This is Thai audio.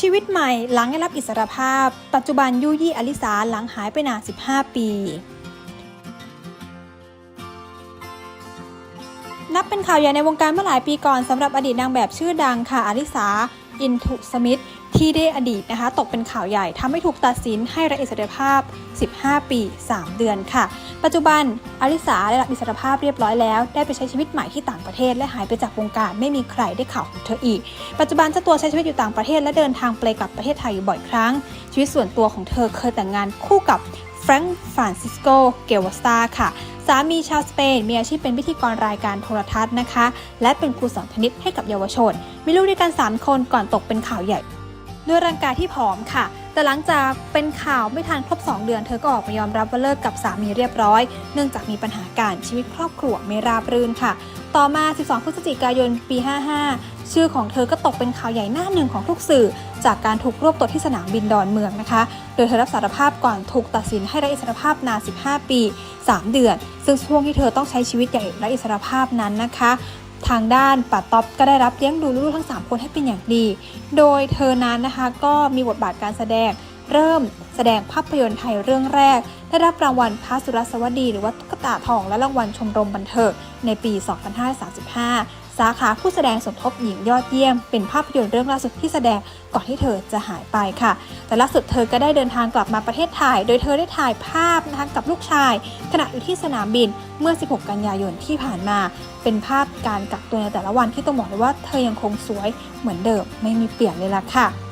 ชีวิตใหม่หลังได้รับอิสรภาพ ปัจจุบันยุยี่อลิสาหลังหายไปนาน 15 ปี นับเป็นข่าวใหญ่ในวงการเมื่อหลายปีก่อนสำหรับอดีตนางแบบชื่อดังค่ะอลิสา อินทุสมิธที่ได้อดีตนะคะ ตกเป็นข่าวใหญ่ทำให้ถูกตัดสินให้รับอิสรภาพ 15 ปี 3 เดือนค่ะ ปัจจุบันอลิสาได้รับอิสรภาพเรียบร้อยแล้ว ได้ไปใช้ชีวิตใหม่ที่ต่างประเทศ และหายไปจากวงการไม่มีใครได้ข่าวของเธออีก ปัจจุบันเจ้าตัวใช้ชีวิตอยู่ต่างประเทศและเดินทางไปกลับประเทศไทยอยู่บ่อยครั้ง ชีวิตส่วนตัวของเธอเคยแต่งงานคู่กับแฟรงค์ฟรานซิสโก เกลวสตาค่ะ สามีชาวสเปนมีอาชีพเป็นพิธีกรรายการโทรทัศน์นะคะ และเป็นครูสอนเทนนิสให้กับเยาวชน มีลูกด้วยกัน 3 คนก่อนตกเป็นข่าวใหญ่ ด้วยร่างกายที่ผอมค่ะ แต่หลังจากเป็นข่าวไม่ทันครบ 2 เดือนเธอก็ออกมายอมรับว่าเลิกกับสามีเรียบร้อย เนื่องจากมีปัญหาการชีวิตครอบครัวไม่ราบรื่นค่ะ ต่อมา 12 พฤศจิกายน ปี 55 ชื่อของเธอก็ตกเป็นข่าวใหญ่หน้าหนึ่งของทุกสื่อ จากการถูกรวบตัวที่สนามบินดอนเมืองนะคะ โดยเธอรับสารภาพก่อนถูกตัดสินให้ไร้อิสรภาพนาน 15 ปี 3 เดือน ซึ่งช่วงที่เธอต้องใช้ชีวิตอย่างไร้อิสรภาพนั้นนะคะ ทางด้านป้าต๊อบก็ได้รับเลี้ยงดูลูกทั้ง 3 คนให้เป็นอย่างดี โดยเธอนั้นนะคะก็มีบทบาทการแสดง เริ่มแสดงภาพยนตร์ไทยเรื่องแรก ได้รับรางวัลพระสุรสวัสดี หรือว่าตุ๊กตาทองและรางวัลชมรมบันเทิงในปี 2535 สาขาผู้แสดงสมทบหญิงยอดเยี่ยม เป็นภาพยนตร์เรื่องล่าสุดที่แสดงก่อนที่เธอจะหายไปค่ะ แต่ล่าสุดเธอก็ได้เดินทางกลับมาประเทศไทย โดยเธอได้ถ่ายภาพนะคะกับลูกชาย ขณะอยู่ที่สนามบินเมื่อ 16 กันยายนที่ผ่านมา เป็นภาพการกักตัวในแต่ละวันที่ต้องบอกเลยว่าเธอยังคงสวยเหมือนเดิมไม่มีเปลี่ยนเลยล่ะค่ะ